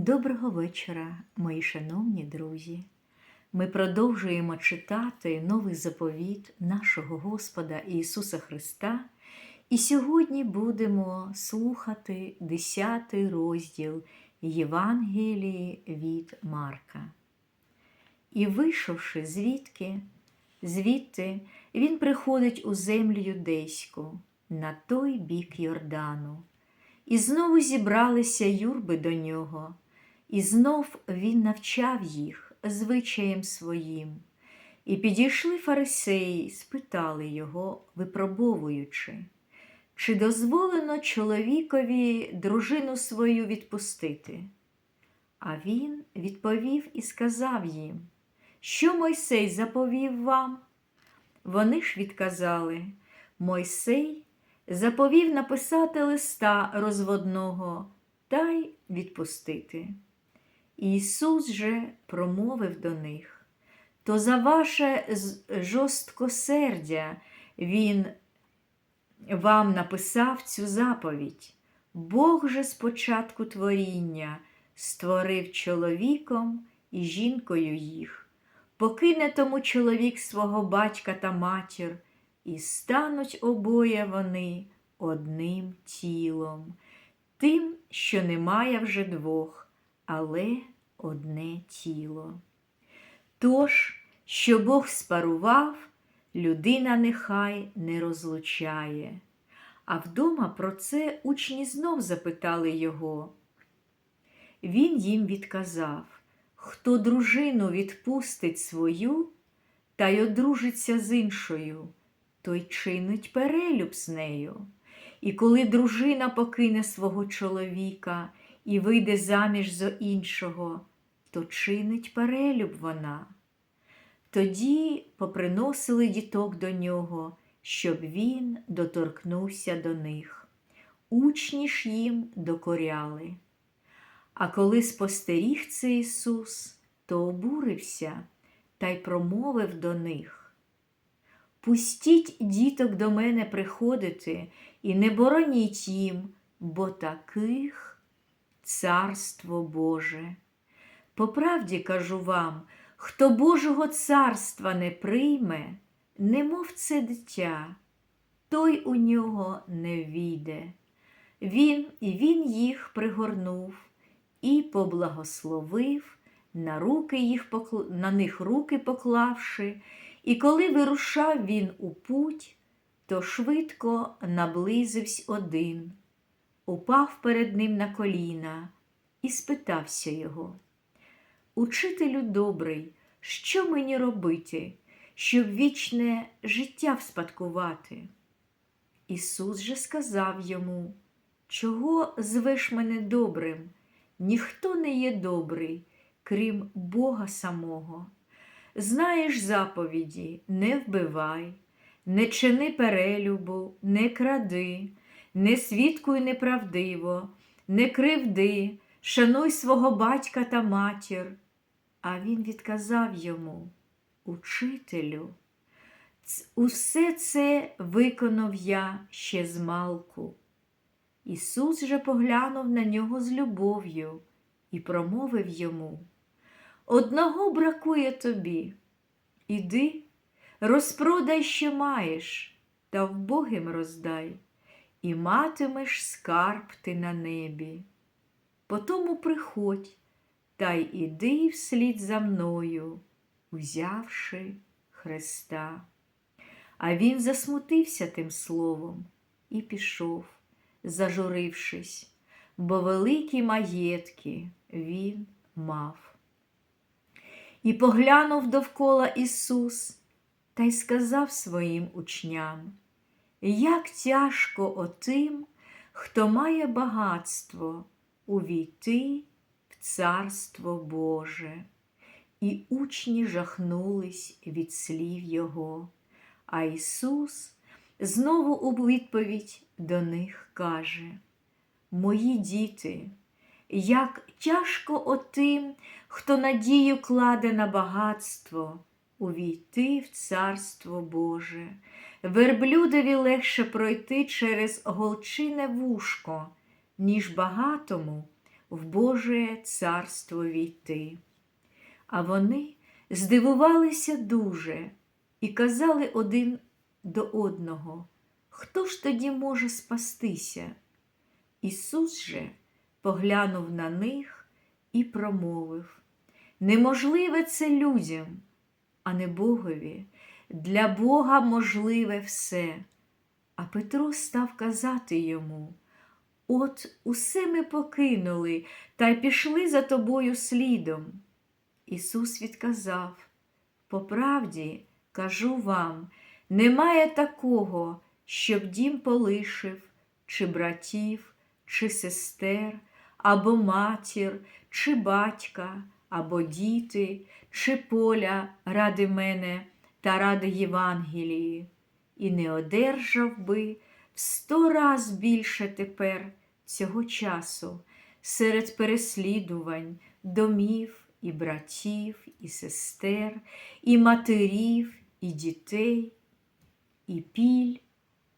Доброго вечора, мої шановні друзі. Ми продовжуємо читати новий заповіт нашого Господа Ісуса Христа, і сьогодні будемо слухати 10 розділ Євангелії від Марка. І вийшовши звідки, звідти, він приходить у землю юдейську, на той бік Йордану. І знову зібралися юрби до нього, і знов він навчав їх звичаєм своїм. І підійшли фарисеї, спитали його, випробовуючи, чи дозволено чоловікові дружину свою відпустити? А він відповів і сказав їм, що Мойсей заповів вам? Вони ж відказали, Мойсей заповів написати листа розводного та й відпустити. Ісус же промовив до них, то за ваше жорсткосердя Він вам написав цю заповідь. Бог же спочатку творіння створив чоловіком і жінкою їх, покине тому чоловік свого батька та матір, і стануть обоє вони одним тілом, тим, що немає вже двох, але одне тіло. Тож, що Бог спарував, людина нехай не розлучає. А вдома про це учні знов запитали його. Він їм відказав, хто дружину відпустить свою та й одружиться з іншою, той чинить перелюб з нею. І коли дружина покине свого чоловіка і вийде заміж за іншого, то чинить перелюб вона. Тоді поприносили діток до нього, щоб він доторкнувся до них. Учні ж їм докоряли. А коли спостеріг це Ісус, то обурився та й промовив до них. Пустіть діток до мене приходити і не бороніть їм, бо таких царство Боже. По правді кажу вам, хто Божого царства не прийме, немов це дитя, той у нього не війде. Він і він їх пригорнув і поблагословив, на руки їх на них руки поклавши, і коли вирушав він у путь, то швидко наблизився один, упав перед ним на коліна і спитався його. Учителю добрий, що мені робити, щоб вічне життя вспадкувати? Ісус же сказав йому, чого звеш мене добрим? Ніхто не є добрий, крім Бога самого. Знаєш заповіді, не вбивай, не чини перелюбу, не кради, не свідкуй неправдиво, не кривди, шануй свого батька та матір. А він відказав йому, Учителю, усе це виконав я ще з малку. Ісус же поглянув на нього з любов'ю і промовив йому: Одного бракує тобі. Іди, розпродай, що маєш, та вбогим роздай, і матимеш скарб ти на небі. Потому приходь, та й іди вслід за мною, узявши Христа. А він засмутився тим словом і пішов зажурившись, бо великі маєтки він мав. І поглянув довкола Ісус та й сказав своїм учням, як тяжко отим, хто має багатство увійти в Царство Боже. І учні жахнулись від слів Його, а Ісус знову у відповідь до них каже: Мої діти, як тяжко отим, хто надію кладе на багатство, увійти в Царство Боже, верблюдові легше пройти через голчине вушко, ніж багатому в Боже царство війти. А вони здивувалися дуже і казали один до одного, хто ж тоді може спастися? Ісус же поглянув на них і промовив Неможливе це людям, а не Богові. Для Бога можливе все. А Петро став казати йому От усе ми покинули та й пішли за тобою слідом. Ісус відказав По правді, кажу вам, немає такого, щоб дім полишив, чи братів, чи сестер, або матір, чи батька, або діти, чи поля ради мене та ради Євангелії, і не одержав би в сто раз більше тепер цього часу серед переслідувань, домів і братів, і сестер, і матерів, і дітей, і піль,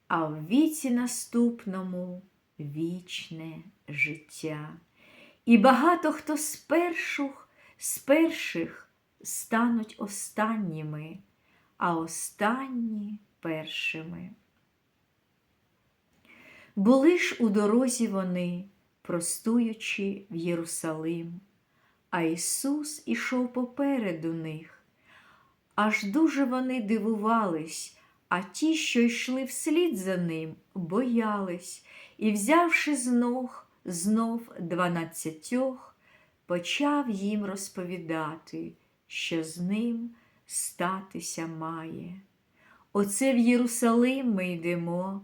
а в віці наступному вічне життя. І багато хто з перших, з перших стануть останніми, а останні першими. Були ж у дорозі вони, простуючи в Єрусалим, а Ісус ішов попереду них. Аж дуже вони дивувались, а ті, що йшли вслід за ним, боялись, і, взявши з ног знов дванадцятьох, почав їм розповідати, що з ним статися має. Оце в Єрусалим ми йдемо,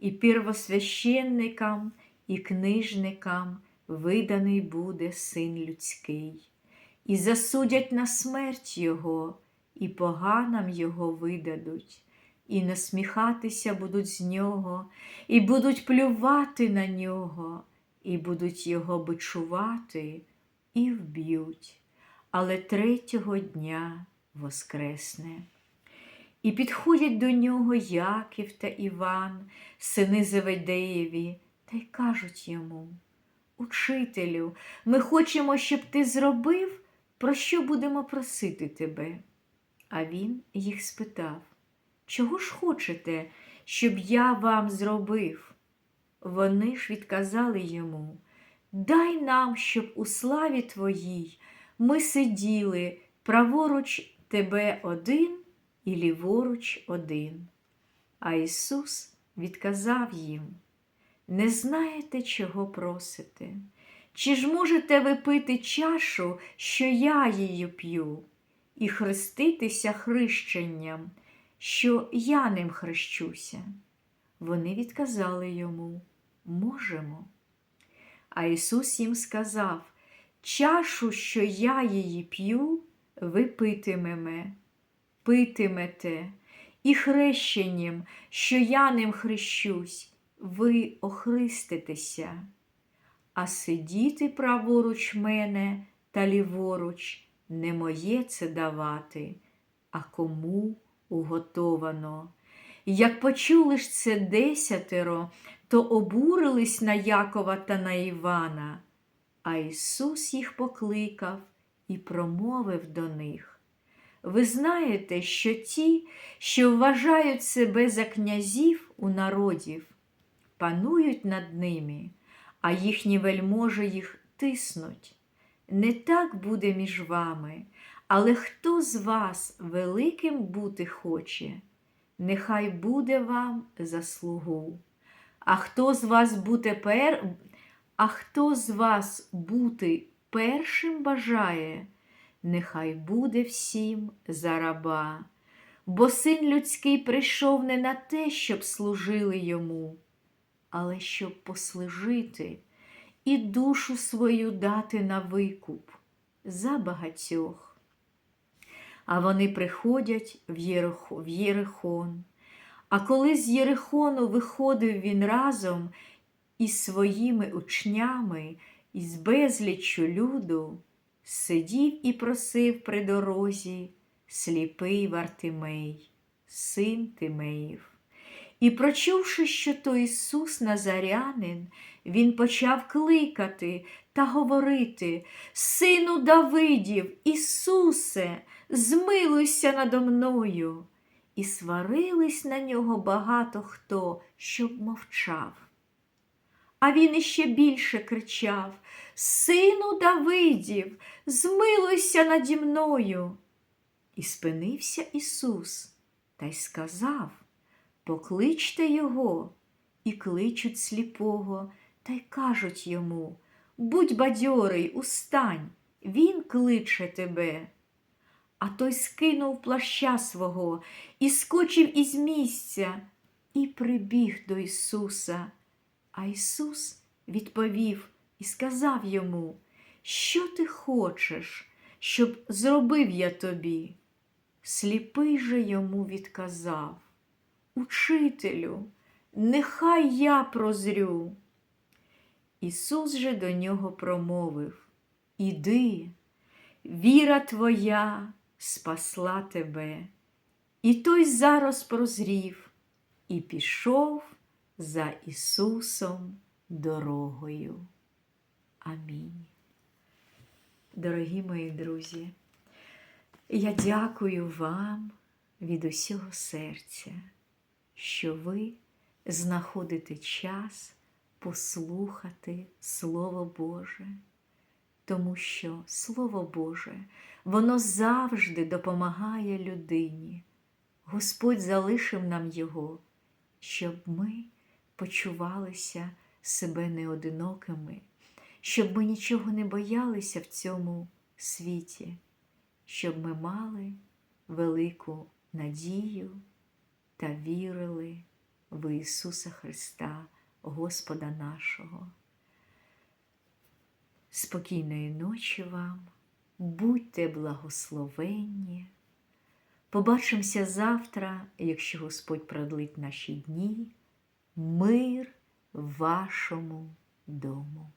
і первосвященникам, і книжникам виданий буде син людський, і засудять на смерть Його, і поганам Його видадуть, і насміхатися будуть з нього, і будуть плювати на нього, і будуть його бичувати, і вб'ють, але третього дня воскресне. І підходять до нього Яків та Іван, сини Заведеєві, та й кажуть йому Учителю, ми хочемо, щоб ти зробив, про що будемо просити тебе. А він їх спитав Чого ж хочете, щоб я вам зробив? Вони ж відказали йому Дай нам, щоб у славі твоїй ми сиділи праворуч тебе один і ліворуч один. А Ісус відказав їм Не знаєте, чого просите? Чи ж можете ви пити чашу, що я її п'ю, і хреститися хрещенням, що я ним хрещуся? Вони відказали йому Можемо. А Ісус їм сказав Чашу, що я її п'ю, ви питимете, питимете, і хрещенням, що я ним хрещусь, ви охриститеся, а сидіти праворуч мене та ліворуч не моє це давати, а кому уготовано. Як почули ж це десятеро, то обурились на Якова та на Івана, а Ісус їх покликав і промовив до них. Ви знаєте, що ті, що вважають себе за князів у народів, панують над ними, а їхні вельможі їх тиснуть. Не так буде між вами, але хто з вас великим бути хоче, нехай буде вам заслугу. А хто з вас бути пер... а хто з вас бути першим бажає, нехай буде всім за раба, бо син людський прийшов не на те, щоб служили йому, але щоб послужити і душу свою дати на викуп за багатьох. А вони приходять в Єрихон. А коли з Єрихону виходив він разом із своїми учнями, із безліччю люду, сидів і просив при дорозі сліпий Вартимей, син Тимеїв. І, прочувши, що то Ісус Назарянин, він почав кликати та говорити: Сину Давидів, Ісусе, змилуйся надо мною. І сварились на нього багато хто, щоб мовчав. А він іще більше кричав: Сину Давидів, змилуйся наді мною. І спинився Ісус та й сказав: Покличте його, і кличуть сліпого, та й кажуть йому: Будь бадьорий, устань, він кличе тебе. А той скинув плаща свого і скочив із місця, і прибіг до Ісуса. А Ісус відповів і сказав йому, Що ти хочеш, щоб зробив я тобі? Сліпий же йому відказав, Учителю, нехай я прозрю. Ісус же до нього промовив Іди, віра твоя спасла тебе. І той зараз прозрів і пішов за Ісусом дорогою. Амінь. Дорогі мої друзі, я дякую вам від усього серця, що ви знаходите час послухати Слово Боже, тому що Слово Боже, воно завжди допомагає людині. Господь залишив нам Його, щоб ми почувалися себе неодинокими, щоб ми нічого не боялися в цьому світі, щоб ми мали велику надію та вірили в Ісуса Христа, Господа нашого. Спокійної ночі вам, будьте благословенні. Побачимося завтра, якщо Господь продлить наші дні, мир вашому дому.